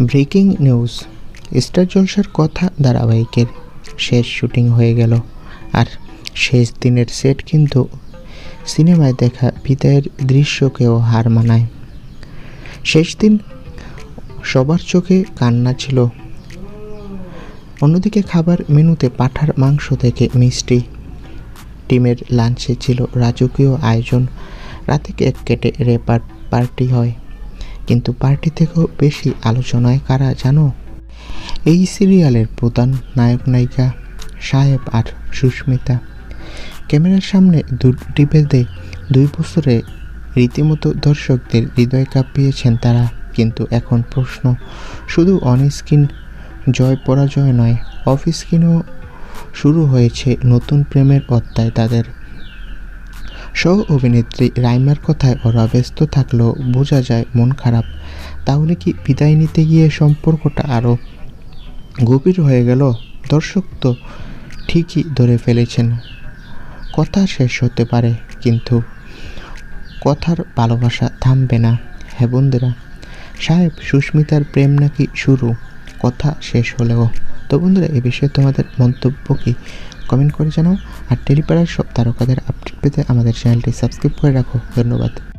Breaking news, star জলসার কথা ধারাবাহিকের শেষ শুটিং হয়ে গেল। আর শেষ দিনের সেট কিন্তু সিনেমায় দেখা বিদায়ের দৃশ্যকেও হার মানায়। শেষ দিন সবার চোখে কান্না ছিল। অন্যদিকে খাবার মেনুতে পাঠার মাংস থেকে মিষ্টি। টিমের লাঞ্চে ছিল রাজকীয় আয়োজন। রাতে কেক কেটে রেপার পার্টি হয়। কিন্তু পার্টি থেকেও বেশি আলোচনায় কারা জানো? এই সিরিয়ালের প্রধান নায়ক নায়িকা সাহেব আর সুস্মিতা। ক্যামেরার সামনে দুটি বেঁধে দুই বছরে রীতিমতো দর্শকদের হৃদয় কাঁপিয়েছেন তারা। কিন্তু এখন প্রশ্ন, শুধু অন স্ক্রিন জয় পরাজয় নয়, অফ স্ক্রিনও শুরু হয়েছে নতুন প্রেমের অধ্যায় তাদের। সহ অভিনেত্রী রাইমার কথায় ওরা ব্যস্ত থাকলেও বোঝা যায় মন খারাপ। তাহলে কি বিদায় নিতে গিয়ে সম্পর্কটা আরও গভীর হয়ে গেল? দর্শক তো ঠিকই ধরে ফেলেছেন। কথা শেষ হতে পারে, কিন্তু কথার ভালোবাসা থামবে না। হ্যাঁ বন্ধুরা, সাহেব সুস্মিতার প্রেম নাকি শুরু? কথা শেষ হলেও। তো বন্ধুরা, এ বিষয়ে তোমাদের মন্তব্য কি? কমেন্ট করে জানাও। আর টেলিপাড়ার সব তারকাদের আপডেট পেতে আমাদের চ্যানেলটি সাবস্ক্রাইব করে রাখো। ধন্যবাদ।